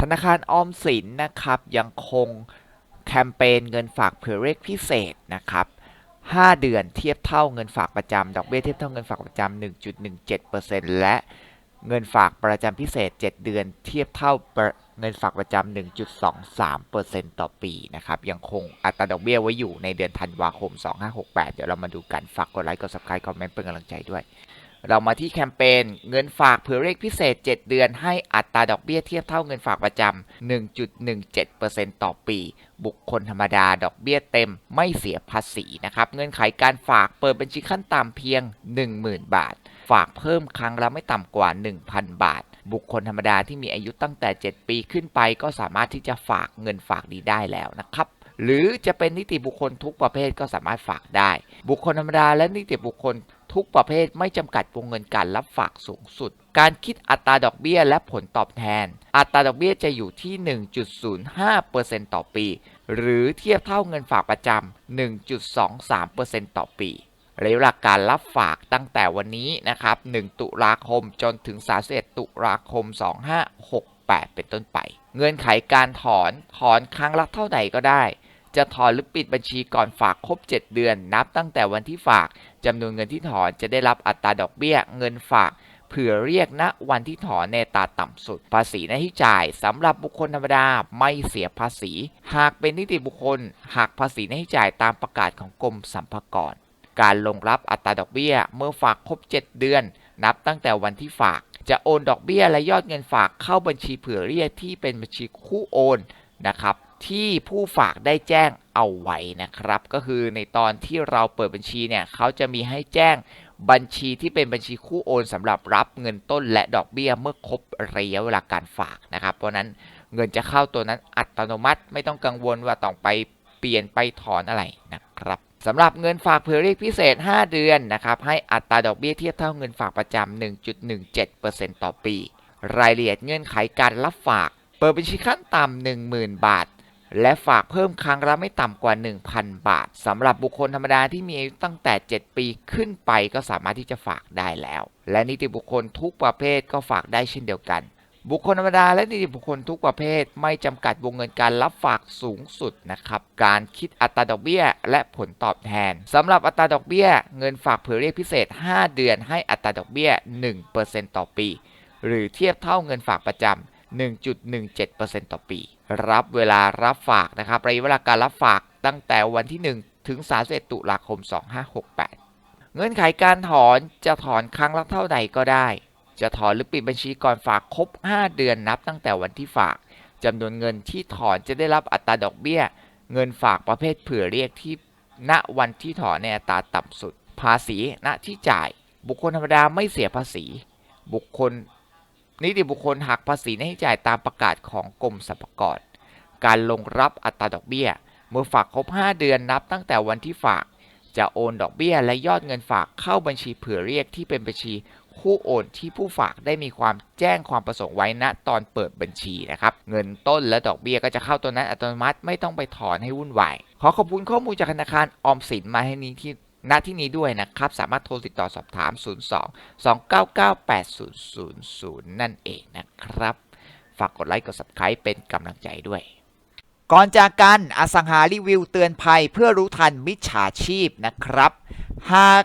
ธนาคารออมสินนะครับยังคงแคมเปญเงินฝากเผื่อเรกพิเศษนะครับ5 เดือนเทียบเท่าเงินฝากประจำดอกเบี้ยเทียบเท่าเงินฝากประจำ1.17%และเงินฝากประจำพิเศษ 7 เดือนเทียบเท่าเงินฝากประจำ1.23%ต่อปีนะครับยังคงอัตราดอกเบี้ยไว้อยู่ในเดือนธันวาคม 2568 เดี๋ยวเรามาดูกันฝากกดไลค์กด subscribe คอมเมนต์เป็นกำลังใจด้วย เรามาที่แคมเปญเงินฝากเผื่อเลขพิเศษ 7 เดือน ให้อัตราดอกเบี้ยเทียบเท่าเงินฝากประจำ 1.17%ต่อปี บุคคลธรรมดาดอกเบี้ยเต็มไม่เสียภาษีนะครับเงื่อนไขการฝากเปิดบัญชีขั้นต่ำเพียง 10,000 บาท ฝากเพิ่มครั้งละไม่ต่ำกว่า 1,000 บาท บุคคลธรรมดาที่มีอายุตั้งแต่ 7 ปีขึ้นไปก็สามารถที่จะฝากเงินฝากนี้ได้แล้วนะครับ หรือจะเป็นนิติบุคคลทุกประเภทก็สามารถฝากได้ บุคคลธรรมดาและนิติบุคคลทุกประเภทไม่จำกัดวงเงินการรับฝากสูงสุด การคิดอัตราดอกเบี้ยและผลตอบแทน อัตราดอกเบี้ยจะอยู่ที่ 1.05%ต่อปี หรือเทียบเท่าเงินฝากประจำ 1.23%ต่อปีระยะเวลาการรับฝากตั้งแต่วันนี้นะครับ 1 ตุลาคมจนถึง 31 ตุลาคม 2568 เป็นต้นไป เงื่อนไขการถอน ถอนครั้งละเท่าไหร่ก็ได้ จะถอนหรือปิดบัญชีก่อนฝากครบ 7 เดือน นับตั้งแต่วันที่ฝากจำนวนเงินที่ถอนจะได้รับอัตราดอกเบี้ยเงินฝากเผื่อเรียกณวันที่ถอนในตาต่ำสุด ภาษีหน้าที่จ่ายสำหรับบุคคลธรรมดาไม่เสียภาษี หากเป็นนิติบุคคลหักภาษีหน้าที่จ่ายตามประกาศของกรมสรรพากรการลงรับอัตราดอกเบี้ยเมื่อฝากครบ 7 เดือน นับตั้งแต่วันที่ฝาก จะโอนดอกเบี้ยและยอดเงินฝากเข้าบัญชีเผื่อเรียกที่เป็นบัญชีคู่โอนนะครับ ที่ผู้ฝากได้แจ้งเอาไว้นะครับ ก็คือในตอนที่เราเปิดบัญชีเนี่ยเขาจะมีให้แจ้งบัญชีที่เป็นบัญชีคู่โอนสำหรับรับเงินต้นและดอกเบี้ยเมื่อครบระยะเวลาการฝากนะครับ เพราะนั้นเงินจะเข้าตัวนั้นอัตโนมัติไม่ต้องกังวลว่าต้องไปเปลี่ยนไปถอนอะไรนะครับสำหรับเงินฝากเผื่อเรียกพิเศษ 5 เดือนนะครับให้อัตราดอกเบี้ยเทียบเท่าเงินฝากประจำ1.17%ต่อปี รายละเอียดเงื่อนไขการรับฝาก เปิดบัญชีขั้นต่ำ10,000 บาท และฝากเพิ่มครั้งละไม่ต่ำกว่า 1,000 บาทสำหรับบุคคลธรรมดาที่มีอายุตั้งแต่ 7 ปีขึ้นไปก็สามารถที่จะฝากได้แล้ว และนิติบุคคลทุกประเภทก็ฝากได้เช่นเดียวกัน บุคคลธรรมดาและนิติบุคคลทุกประเภท ไม่จำกัดวงเงินการรับฝากสูงสุดนะครับ การคิดอัตราดอกเบี้ย และผลตอบแทนสำหรับอัตราดอกเบี้ย เงินฝากเผื่อเรียกพิเศษ 5 เดือนให้อัตราดอกเบี้ย 1%ต่อปี หรือเทียบเท่าเงินฝากประจำ 1.17%ต่อปี รับเวลารับฝากนะครับระยะเวลาการรับฝากตั้งแต่วันที่ 1 ถึง 31 ตุลาคม 2568 เงื่อนไขการถอนจะถอนครั้งละเท่าใดก็ได้ จะถอนหรือปิดบัญชีก่อนฝากครบ 5 เดือนนับตั้งแต่วันที่ฝากจำนวนเงินที่ถอนจะได้รับอัตราดอกเบี้ย เงินฝากประเภทเผื่อเรียกที่ณวันที่ถอนในอัตราต่ำสุด ภาษีณที่จ่าย บุคคลธรรมดาไม่เสียภาษี บุคคล นิติบุคคลหักภาษีหน้าที่จ่ายตามประกาศของกรมสรรพากร การลงรับอัตราดอกเบี้ย เมื่อฝากครบ 5 เดือนนับตั้งแต่วันที่ฝาก จะโอนดอกเบี้ยและยอดเงินฝากเข้าบัญชีเผื่อเรียกที่เป็นบัญชีคู่โอนที่ผู้ฝากได้มีความแจ้งความประสงค์ไว้ณตอนเปิดบัญชีนะครับ เงินต้นและดอกเบี้ยก็จะเข้าตัวนั้นอัตโนมัติไม่ต้องไปถอนให้วุ่นวาย ขอขอบคุณข้อมูลจากธนาคารออมสินมาให้นี้ที่ ณที่นี้ด้วยนะครับ สามารถโทรติดต่อสอบถาม 02 299 8000 นั่นเองนะครับ ฝากกดไลค์กด subscribe เป็นกำลังใจด้วย ก่อนจากกันอสังหารีวิวเตือนภัยเพื่อรู้ทันมิจฉาชีพนะครับ หาก